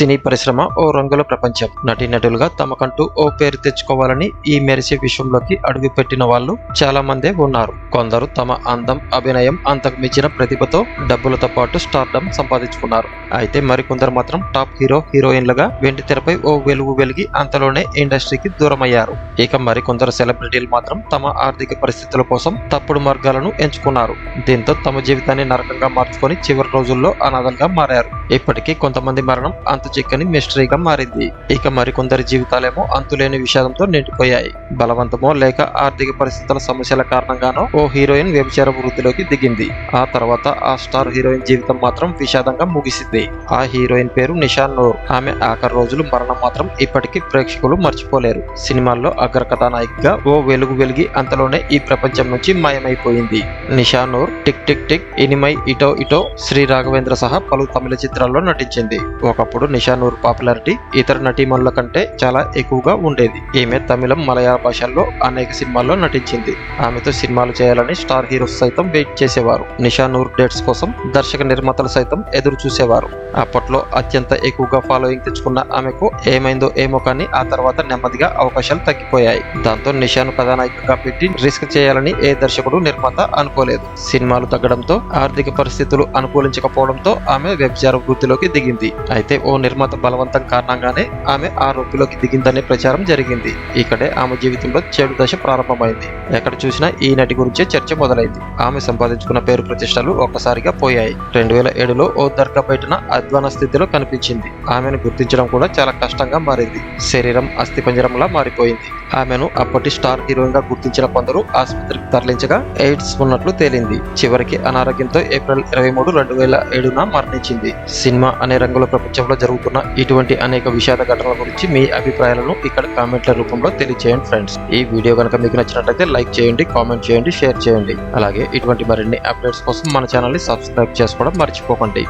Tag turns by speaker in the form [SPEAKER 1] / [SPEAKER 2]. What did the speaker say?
[SPEAKER 1] సినీ పరిశ్రమ ఓ రంగుల ప్రపంచం. నటీనటులుగా తమకంటూ ఓ పేరు తెచ్చుకోవాలని ఈ మెరిసే విశ్వంలోకి అడుగుపెట్టిన వాళ్ళు చాలా మందే ఉన్నారు. కొందరు తమ అందం అభినయం అంతకు మించిన ప్రతిభతో డబ్బులతో పాటు స్టార్డమ్ సంపాదించుకున్నారు. అయితే మరికొందరు మాత్రం టాప్ హీరో హీరోయిన్లుగా వెండి తెరపై ఓ వెలుగు వెలిగి అంతలోనే ఇండస్ట్రీకి దూరమయ్యారు. ఇక మరికొందరు సెలబ్రిటీలు మాత్రం తమ ఆర్థిక పరిస్థితుల కోసం తప్పుడు మార్గాలను ఎంచుకున్నారు. దీంతో తమ జీవితాన్ని నరకంగా మార్చుకొని చివరి రోజుల్లో అనాథంగా మారారు. ఇప్పటికీ కొంతమంది మరణం అంతు చిక్కని మిస్టరీగా మారింది. ఇక మరికొందరి జీవితాలేమో అంతులేని విషాదంతో నిండిపోయాయి. బలవంతమో లేక ఆర్థిక పరిస్థితుల సమస్యల కారణంగానో ఓ హీరోయిన్ వ్యభిచార వృద్ధిలోకి దిగింది. ఆ తర్వాత ఆ స్టార్ హీరోయిన్ జీవితం మాత్రం విషాదంగా ముగిసింది. ఆ హీరోయిన్ పేరు నిషాన్ నూర్. ఆమె ఆఖరి రోజులు మరణం మాత్రం ఇప్పటికీ ప్రేక్షకులు మర్చిపోలేరు. సినిమాల్లో అగ్ర కథానాయికగా ఓ వెలుగు వెలిగి అంతలోనే ఈ ప్రపంచం నుంచి మాయమైపోయింది. నిషాన్ నూర్ టిక్ టిక్ టిక్ ఇనిమై ఇటో ఇటో శ్రీ రాఘవేంద్ర సహా పలు తమిళ చిత్రాల్లో నటించింది. ఒకప్పుడు నిషానూర్ పాపులారిటీ ఇతర నటీమణుల కంటే చాలా ఎక్కువగా ఉండేది. ఈమె తమిళం మలయాళం భాషల్లో అనేక సినిమాల్లో నటించింది. ఆమెతో సినిమాలు చేయాలని స్టార్ హీరోస్ సైతం వెయిట్ చేసేవారు. నిషా నూర్ డేట్స్ కోసం దర్శక నిర్మాతలు సైతం ఎదురు చూసేవారు. అప్పట్లో అత్యంత ఎక్కువగా ఫాలోయింగ్ తెచ్చుకున్న ఆమెకు ఏమైందో ఏమో కానీ ఆ తర్వాత నెమ్మదిగా అవకాశాలు తగ్గిపోయాయి. దాంతో నిషాను కథానాయికగా పెట్టి రిస్క్ చేయాలని ఏ దర్శకుడు నిర్మాత అనుకోలేదు. సినిమాలు తగ్గడంతో ఆర్థిక పరిస్థితులు అనుకూలించకపోవడంతో ఆమె వ్యభిచార వృత్తిలోకి దిగింది. అయితే ఓ నిర్మాత బలవంతం కారణంగానే ఆమె ఆ వృత్తిలోకి దిగిందనే ప్రచారం జరిగింది. ఇక్కడే ఆమె జీవితంలో చెడు దశ ప్రారంభమైంది. ఎక్కడ చూసినా ఈ నటి గురించే చర్చ మొదలైంది. ఆమె సంపాదించుకున్న పేరు ప్రతిష్టలు ఒక్కసారిగా పోయాయి. రెండు వేల ఏడులో ఓ దర్గా బయటన అధ్వాన స్థితిలో కనిపించింది. ఆమెను గుర్తించడం కూడా చాలా కష్టంగా మారింది. శరీరం అస్థిపంజరంలా మారిపోయింది. ఆమెను అప్పటి స్టార్ హీరోయిన్గా గుర్తించిన కొందరు ఆసుపత్రికి తరలించగా ఎయిడ్స్ ఉన్నట్లు తేలింది. చివరికి అనారోగ్యంతో ఏప్రిల్ ఇరవై మూడు రెండు వేల ఏడున మరణించింది. సినిమా అనే రంగుల ప్రపంచంలో జరుగుతున్న ఇటువంటి అనేక విషాద ఘటనల గురించి మీ అభిప్రాయాలను ఇక్కడ కామెంట్ల రూపంలో తెలియజేయండి ఫ్రెండ్స్ ఈ వీడియో కనుక మీకు నచ్చినట్లయితే లైక్ చేయండి కామెంట్ చేయండి షేర్ చేయండి. అలాగే ఇటువంటి మరిన్ని అప్డేట్స్ కోసం మన ఛానల్ని సబ్స్క్రైబ్ చేసుకోవడం మర్చిపోకండి.